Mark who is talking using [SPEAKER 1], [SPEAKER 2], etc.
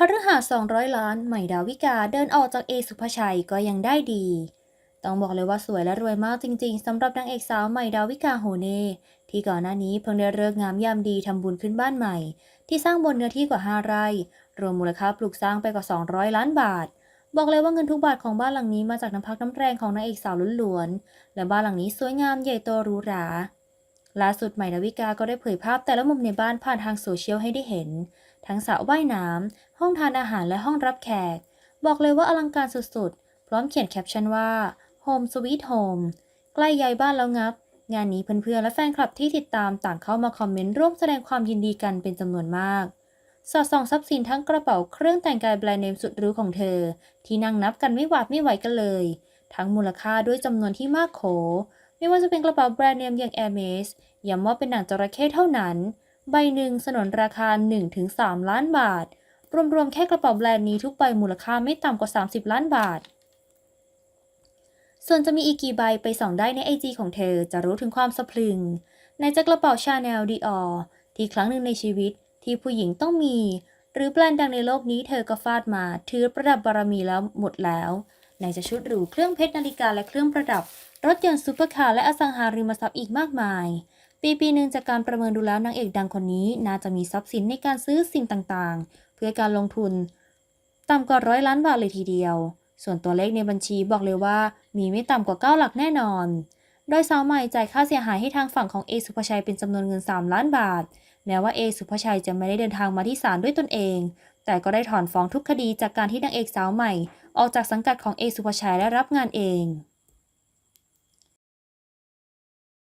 [SPEAKER 1] คฤหาสน์200 ล้าน ใหม่ดาวิกาเดินออกจากเอสุภาชัยก็ยังได้ดี ต้องบอกเลยว่าสวยและรวยมากจริงๆสำหรับนางเอกสาวใหม่ดาวิกาโฮเน่ที่ก่อนหน้านี้เพิ่งได้เลิกงามยามดีทำบุญขึ้นบ้านใหม่ ที่สร้างบนเนื้อที่กว่า 5 ไร่ รวมมูลค่าปลูกสร้างไปกว่า 200 ล้านบาท บอกเลยว่าเงินทุกบาทของบ้านหลังนี้มาจากน้ำพักน้ำแรงของนางเอกสาวล้วนๆและบ้านหลังนี้สวยงามใหญ่โตหรูหรา ล่าสุดใหม่ดาวิกาก็ได้เผยภาพแต่ละมุมในบ้านผ่านทางโซเชียลให้ได้เห็น ทั้งสระว่ายน้ำห้องทานอาหารและห้องรับแขก บอกเลยว่าอลังการสุดๆ พร้อมเขียนแคปชั่นว่า Home Sweet Home ใกล้ย้ายบ้านแล้วงับ งานนี้เพื่อนๆและแฟนคลับที่ติดตามต่างเข้ามาคอมเมนต์ร่วมแสดงความยินดีกันเป็นจำนวนมาก สอดส่องทรัพย์สินทั้งกระเป๋าเครื่องแต่งกายแบรนด์เนมสุดหรูของเธอ ที่นั่งนับกันไม่หวาดไม่ไหวกันเลย ทั้งมูลค่าด้วยจำนวนที่มากโข ไม่ว่าจะเป็นกระเป๋าแบรนด์เนมอย่าง Hermes ย้ำว่าเป็นหนังจระเข้เท่านั้น ใบหนึ่งสนนราคา 1-3 ล้านบาท รวมๆ แค่กระเป๋าแบรนด์นี้ทุกใบมูลค่าไม่ต่ำกว่า 30 ล้านบาท ส่วนจะมีอีกกี่ใบไปส่องได้ในไอจีของเธอจะรู้ถึงความสะพรึง ในจะกระเป๋าชาแนลดีออที่ครั้งหนึ่งในชีวิตที่ผู้หญิงต้องมี หรือแบรนด์ดังในโลกนี้เธอก็ฟาดมา ถือประดับบารมีแล้วหมดแล้ว ในจะชุดหรูเครื่องเพชรนาฬิกาและเครื่องประดับ รถยนต์ซูเปอร์คาร์และอสังหาริมทรัพย์อีกมากมาย ปีปีหนึ่งจากการประเมินดูแล้วนางเอกดังคนนี้ น่าจะมีทรัพย์สินในการซื้อสิ่งต่างๆ เพื่อการลงทุนต่ำกว่าร้อยล้านบาทเลยทีเดียว ส่วนตัวเลขในบัญชีบอกเลยว่า มีไม่ต่ำกว่า 9 หลักแน่นอน โดยสาวใหม่จ่ายค่าเสียหายให้ทางฝั่งของเอสุภชัยเป็นจำนวนเงิน 3 ล้านบาท แม้ว่าเอสุภชัยจะไม่ได้เดินทางมาที่ศาลด้วยตนเอง แต่ก็ได้ถอนฟ้องทุกคดีจากการที่นางเอกสาวใหม่ ออกจากสังกัดของเอสุภชัยและรับงานเอง